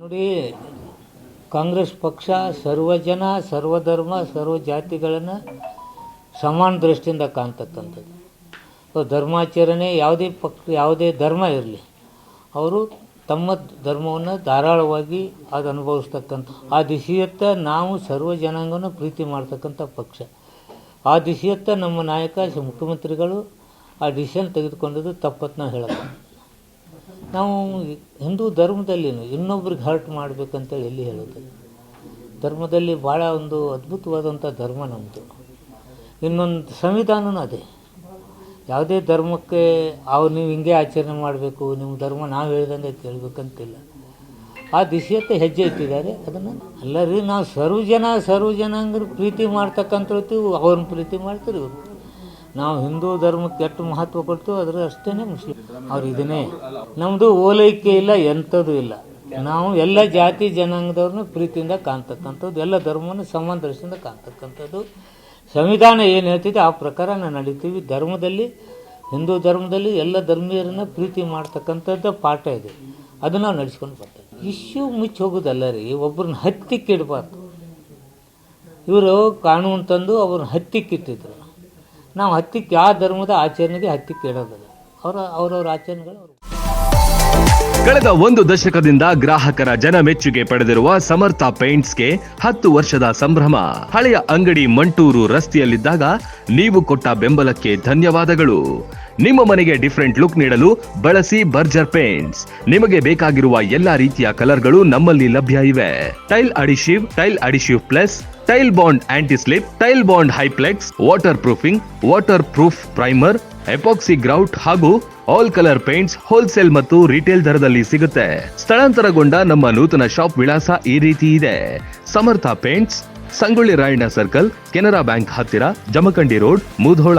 ನೋಡಿ, ಕಾಂಗ್ರೆಸ್ ಪಕ್ಷ ಸರ್ವಜನ, ಸರ್ವಧರ್ಮ ಸರ್ವ ಜಾತಿಗಳನ್ನು ಸಮಾನ ದೃಷ್ಟಿಯಿಂದ ಕಾಣ್ತಕ್ಕಂಥದ್ದು. ಸೊ, ಧರ್ಮಾಚರಣೆ ಯಾವುದೇ ಪಕ್ಷ ಯಾವುದೇ ಧರ್ಮ ಇರಲಿ, ಅವರು ತಮ್ಮ ಧರ್ಮವನ್ನು ಧಾರಾಳವಾಗಿ ಅದು ಅನುಭವಿಸ್ತಕ್ಕಂಥ, ಆ ದಿಶೆಯತ್ತ ನಾವು ಸರ್ವ ಜನಾಂಗವನ್ನು ಪ್ರೀತಿ ಮಾಡ್ತಕ್ಕಂಥ ಪಕ್ಷ. ಆ ದಿಶೆಯತ್ತ ನಮ್ಮ ನಾಯಕ ಮುಖ್ಯಮಂತ್ರಿಗಳು ಆ ಡಿಸಿಷನ್ ತೆಗೆದುಕೊಂಡಿದ್ದು ತಪ್ಪತ್ತು ನಾವು ಹೇಳೋದು ನಾವು ಹಿಂದೂ ಧರ್ಮದಲ್ಲಿ ಇನ್ನೊಬ್ರಿಗೆ ಹರ್ಟ್ ಮಾಡಬೇಕಂತೇಳಿ ಎಲ್ಲಿ ಹೇಳೋದು ಧರ್ಮದಲ್ಲಿ ಭಾಳ ಒಂದು ಅದ್ಭುತವಾದಂಥ ಧರ್ಮ ನಮ್ಮದು ಇನ್ನೊಂದು ಸಂವಿಧಾನನೂ ಅದೇ. ಯಾವುದೇ ಧರ್ಮಕ್ಕೆ ಅವ್ರು ನೀವು ಹಿಂಗೆ ಆಚರಣೆ ಮಾಡಬೇಕು, ನಿಮ್ಮ ಧರ್ಮ ನಾವು ಹೇಳ್ದಂಗೆ ಕೇಳಬೇಕಂತಿಲ್ಲ. ಆ ದಿಶೆಯತ್ತ ಹೆಜ್ಜೆ ಇಟ್ಟಿದ್ದಾರೆ. ಅದನ್ನು ಅಲ್ಲ ರೀ ನಾವು ಸರ್ವ ಜನ ಸರ್ವ ಜನಾಂಗರು ಪ್ರೀತಿ ಮಾಡ್ತಕ್ಕಂಥ ಅವ್ರನ್ನ ಪ್ರೀತಿ ಮಾಡ್ತೀರಿ ಇವ್ರು. ನಾವು ಹಿಂದೂ ಧರ್ಮಕ್ಕೆ ಎಷ್ಟು ಮಹತ್ವ ಕೊಡ್ತೀವೋ ಅದ್ರ ಅಷ್ಟೇನೆ ಮುಸ್ಲಿಂ. ಅವ್ರು ಇದನ್ನೇ. ನಮ್ಮದು ಓಲೈಕೆ ಇಲ್ಲ, ಎಂಥದ್ದು ಇಲ್ಲ. ನಾವು ಎಲ್ಲ ಜಾತಿ ಜನಾಂಗದವ್ರನ್ನ ಪ್ರೀತಿಯಿಂದ ಕಾಣ್ತಕ್ಕಂಥದ್ದು, ಎಲ್ಲ ಧರ್ಮವನ್ನು ಸಂಬಂಧಿಸಿಂದ ಕಾಣ್ತಕ್ಕಂಥದ್ದು. ಸಂವಿಧಾನ ಏನು ಹೇಳ್ತಿದೆ, ಆ ಪ್ರಕಾರ ನಾವು ನಡೀತೀವಿ. ಧರ್ಮದಲ್ಲಿ, ಹಿಂದೂ ಧರ್ಮದಲ್ಲಿ ಎಲ್ಲ ಧರ್ಮೀಯರನ್ನ ಪ್ರೀತಿ ಮಾಡ್ತಕ್ಕಂಥದ್ದು ಪಾಠ ಇದೆ. ಅದು ನಾವು ನಡೆಸ್ಕೊಂಡು ಬರ್ತೇವೆ. ಇಶ್ಯೂ ಮುಚ್ಚಿ ಹೋಗೋದಲ್ಲ ರೀ ಒಬ್ಬರನ್ನ ಹತ್ತಿಕ್ಕಿಡಬಾರ್ದು ಇವರು ಕಾನೂನು ತಂದು ಅವ್ರನ್ನ ಹತ್ತಿಕ್ಕೆ ಇಟ್ಟಿದ್ರು ನಾವು ಹತ್ತಿಕ್ಕೆ ಯಾವ ಧರ್ಮದ ಆಚರಣೆಗೆ ಹತ್ತಿಕ್ಕೆ ಇಡೋದಿಲ್ಲ ಅವರ, ಅವ್ರವ್ರ ಆಚರಣೆಗಳು ಕಳೆದ ಒಂದು ದಶಕದಿಂದ ಗ್ರಾಹಕರ ಜನ ಮೆಚ್ಚುಗೆ ಪಡೆದಿರುವ ಸಮರ್ಥ ಪೇಂಟ್ಸ್ಗೆ ಹತ್ತು ವರ್ಷದ ಸಂಭ್ರಮ. ಹಳೆಯ ಅಂಗಡಿ ಮಂಟೂರು ರಸ್ತೆಯಲ್ಲಿದ್ದಾಗ ನೀವು ಕೊಟ್ಟ ಬೆಂಬಲಕ್ಕೆ ಧನ್ಯವಾದಗಳು. ನಿಮ್ಮ ಮನೆಗೆ ಡಿಫರೆಂಟ್ ಲುಕ್ ನೀಡಲು ಬಳಸಿ ಬರ್ಜರ್ ಪೇಂಟ್ಸ್ ನಿಮಗೆ ಬೇಕಾಗಿರುವ ಎಲ್ಲಾ ರೀತಿಯ ಕಲರ್ಗಳು ನಮ್ಮಲ್ಲಿ ಲಭ್ಯ ಇವೆ. Tile adhesive tile adhesive plus tile bond anti slip tile bond ಹೈಪ್ಲೆಕ್ಸ್ waterproofing waterproof primer epoxy grout ಹಾಗೂ ಆಲ್ ಕಲರ್ ಪೇಂಟ್ಸ್ ಹೋಲ್ಸೇಲ್ ಮತ್ತು ರಿಟೇಲ್ ದರದಲ್ಲಿ ಸಿಗುತ್ತೆ. ಸ್ಥಳಾಂತರಗೊಂಡ ನಮ್ಮ ನೂತನ ಶಾಪ್ ವಿಳಾಸ ಈ ರೀತಿ ಇದೆ. Samartha paints Sangolli Rayanna circle Canara bank ಹತ್ತಿರ, Jamkhandi road Mudhol.